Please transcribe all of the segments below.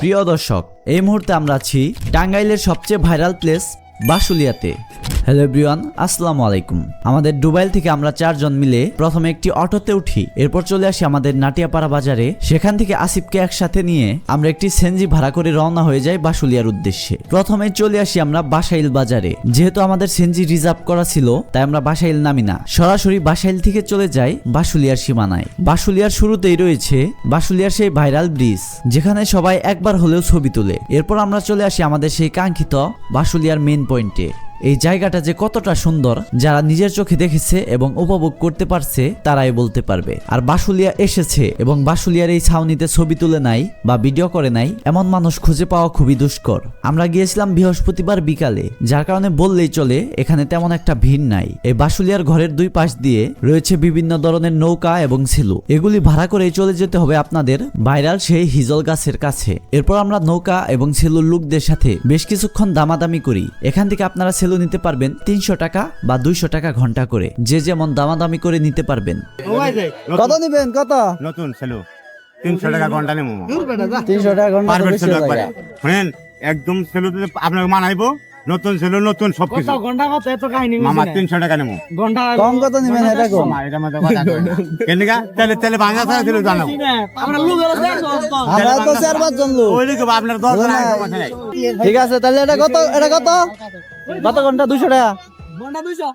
প্রিয় দর্শক এই মুহূর্তে আমরা আছি টাঙ্গাইলের সবচেয়ে ভাইরাল প্লেস বাসুলিয়াতে। হ্যালো এভরিওয়ান, আসসালামু আলাইকুম। আমাদের ডুবাইল থেকে আমরা চারজন মিলে প্রথমে একটি অটোতে উঠি, এরপর চলে আসি আমাদের নাটিয়াপাড়া বাজারে। সেখান থেকে আসিফকে একসাথে নিয়ে আমরা একটি সেনজি ভাড়া করে রওনা হয়ে যাই বাসুলিয়ার উদ্দেশ্যে। প্রথমে চলে আসি আমরা বাসাইল বাজারে। যেহেতু আমাদের সেনজি রিজার্ভ করা ছিল, তাই আমরা বাসাইল নামি না। সরাসরি বাসাইল থেকে চলে যাই বাসুলিয়ার সীমানায়। বাসুলিয়ার শুরুতেই রয়েছে বাসুলিয়ার সেই ভাইরাল ব্রিজ, যেখানে সবাই একবার হলেও ছবি তোলে। এরপর আমরা চলে আসি আমাদের সেই কাঙ্ক্ষিত বাসুলিয়ার মেন পয়েন্টে এই জায়গাটা যে কতটা সুন্দর, যারা নিজের চোখে দেখেছে এবং উপভোগ করতে পারছে, তারাই বলতে পারবে। আর বাসুলিয়া এসেছে এবং বাসুলিয়ার এই ছাউনিতে ছবি তুলে নাই বা ভিডিও করে নাই, এমন মানুষ খুঁজে পাওয়া খুবই দুষ্কর। আমরা গিয়েছিলাম বৃহস্পতিবার বিকালে, যার কারণে বললেই চলে, এখানে তেমন একটা ভিড় নাই। এই বাসুলিয়ার ঘরের দুই পাশ দিয়ে রয়েছে বিভিন্ন ধরনের নৌকা এবং ছিলু এগুলি ভাড়া করে চলে যেতে হবে আপনাদের, ভাইরাল সেই হিজল গাছের কাছে। এরপর আমরা নৌকা এবং ছেলুর লোকদের সাথে বেশ কিছুক্ষণ দামাদামি করি। এখান থেকে আপনারা সেলু নিতে পারবেন তিনশো টাকা বা দুইশো টাকা ঘণ্টা করে। যে যেমন দামাদামি করে নিতে পারবেন। কত নিবেন কত? নতুন সেলু। তিনশো টাকা ঘণ্টা নেব। তিনশো টাকা ঘণ্টা একদম ছেলে আপনাকে মানাইবো। নতুন ছেলে নতুন সব কিছু গন্ডা কত এত কাহিনী মামা তিনশো টাকা নেমো গন্ডা কম কত নিবেন এটা কম। মা এটা মত কথা। কেন গা? তাহলে তাহলে ভাঙা ছাড়া ছিল জানো। আমরা লোক আমরা তো চার পাঁচ জন লোক ওই লোক আপনার দশ টাকা কথা নাই। ঠিক আছে তাহলে এটা কত এটা কত? কত ঘণ্টা? 200 টাকা? ঘণ্টা দুইশো।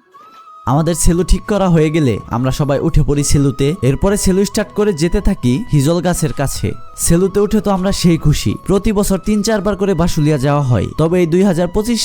আমাদের সেলু ঠিক করা হয়ে গেলে আমরা সবাই উঠে পড়ি সেলুতে এরপরে সেলু স্টার্ট করে যেতে থাকি হিজল গাছের কাছে। সেলুতে উঠে তো আমরা সেই খুশি। প্রতি বছর তিন চারবার করে বাসুলিয়া যাওয়া হয়। তবে এই দুই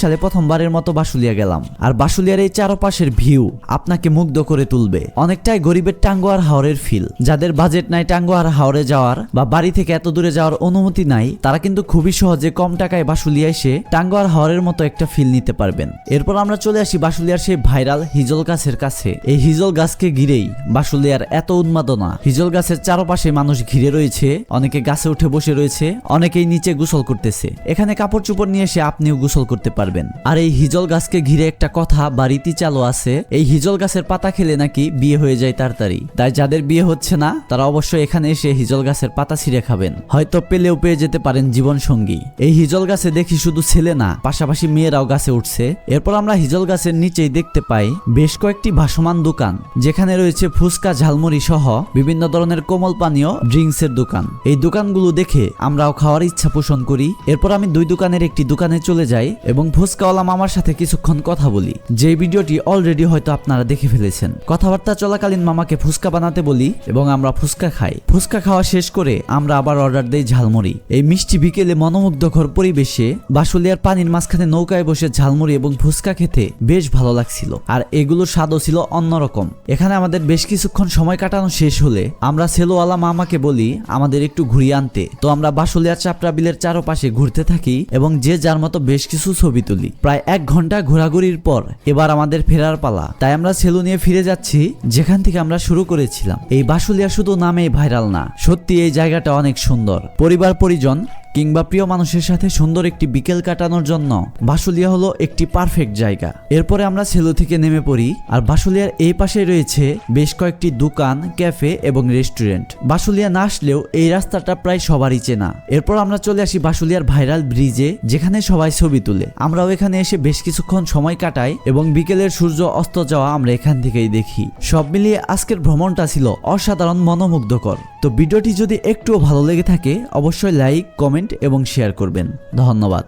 সালে প্রথমবারের মতো বাসুলিয়া গেলাম। আর বাসুলিয়ার এই চারপাশের ভিউ আপনাকে মুগ্ধ করে তুলবে। অনেকটাই গরিবের টাঙ্গুয়ার হাওরের ফিল যাদের বাজেট নাই টাঙ্গুয়ার হাওরে যাওয়ার বা বাড়ি থেকে এত দূরে যাওয়ার অনুমতি নাই, তারা কিন্তু খুবই সহজে কম টাকায় বাসুলিয়া এসে টাঙ্গুয়ার হাওরের মতো একটা ফিল নিতে পারবেন। এরপর আমরা চলে আসি বাসুলিয়ার সেই ভাইরাল হিজল গাছের কাছে। এই হিজল গাছকে ঘিরেই বাসুলিয়ার এত উন্মাদনা। হিজল গাছের চারপাশে মানুষ ঘিরে রয়েছে, অনেকে গাছে উঠে বসে রয়েছে, অনেকেই নিচে গোসল করতেছে। এখানে কাপড় চোপড় নিয়ে এসে আপনিও গোসল করতে পারবেন। আর এই হিজল গাছকে ঘিরে একটা কথা বা রীতি চালু আছে, এই হিজল গাছের পাতা খেলে নাকি বিয়ে হয়ে যায় তাড়াতাড়ি। তাই যাদের বিয়ে হচ্ছে না, তারা অবশ্যই এখানে এসে হিজল গাছের পাতা ছিঁড়ে খাবেন। হয়তো পেলেও পেয়ে যেতে পারেন জীবন সঙ্গী এই হিজল গাছে দেখি শুধু ছেলে না, পাশাপাশি মেয়েরাও গাছে উঠছে। এরপর আমরা হিজল গাছের নিচেই দেখতে পাই, বেশ কয়েকটি ভাসমান দোকান, যেখানে রয়েছে ফুচকা, ঝালমুড়ি সহ বিভিন্ন ধরনের কোমল পানীয় ড্রিঙ্কস এর দোকান। এই দোকানগুলো দেখে আমরাও খাওয়ার ইচ্ছা পোষণ করি। এরপর আমি দুই দোকানের একটি দোকানে চলে যাই এবং ফুচকাওয়ালা মামার সাথে কিছুক্ষণ কথা বলি। যে ভিডিওটি অলরেডি হয়তো আপনারা দেখে ফেলেছেন। কথাবার্তা চলাকালীন মামাকে ফুচকা বানাতে বলি এবং আমরা ফুচকা খাই। ফুচকা খাওয়া শেষ করে আমরা আবার অর্ডার দেই ঝালমুড়ি। এই মিষ্টি বিকেলে মনোমুগ্ধকর পরিবেশে বাসুলিয়ার পানির মাঝখানে নৌকায় বসে ঝালমুড়ি এবং ফুচকা খেতে বেশ ভালো লাগছিল। আর এগুলোর স্বাদও ছিল অন্যরকম। এখানে আমাদের বেশ কিছুক্ষণ সময় কাটানো শেষ হলে আমরা সেলোওয়ালা মামাকে বলি, আমাদের একটু ঘুরিয়ে আনতে। তো আমরা বাসুলিয়ার চাপড়া বিলের চারপাশে ঘুরতে থাকি এবং যে যার মতো বেশ কিছু ছবি তুলি। প্রায় এক ঘণ্টা ঘোরাঘুরির পর এবার আমাদের ফেরার পালা। তাই আমরা সেলু নিয়ে ফিরে যাচ্ছি, যেখান থেকে আমরা শুরু করেছিলাম। এই বাসুলিয়া শুধু নামেই ভাইরাল না সত্যি এই জায়গাটা অনেক সুন্দর। পরিবার পরিজন কিংবা প্রিয় মানুষের সাথে সুন্দর একটি বিকেল কাটানোর জন্য, বাসুলিয়া হলো একটি পারফেক্ট জায়গা। এরপরে আমরা সেলু থেকে নেমে পড়ি, আর বাসুলিয়ার এই পাশে রয়েছে বেশ কয়েকটি দোকান, ক্যাফে এবং রেস্টুরেন্ট। বাসুলিয়া না আসলেও এই রাস্তাটা প্রায় সবারই চেনা। এরপর আমরা চলে আসি বাসুলিয়ার ভাইরাল ব্রিজে, যেখানে সবাই ছবি তুলে। আমরাও এখানে এসে বেশ কিছুক্ষণ সময় কাটাই এবং বিকেলের সূর্য অস্ত যাওয়া আমরা এখান থেকেই দেখি। সব মিলিয়ে আজকের ভ্রমণটা ছিল অসাধারণ মনোমুগ্ধকর। তো ভিডিওটি যদি একটুও ভালো লেগে থাকে অবশ্যই লাইক কমেন্ট এবং শেয়ার করবেন। ধন্যবাদ।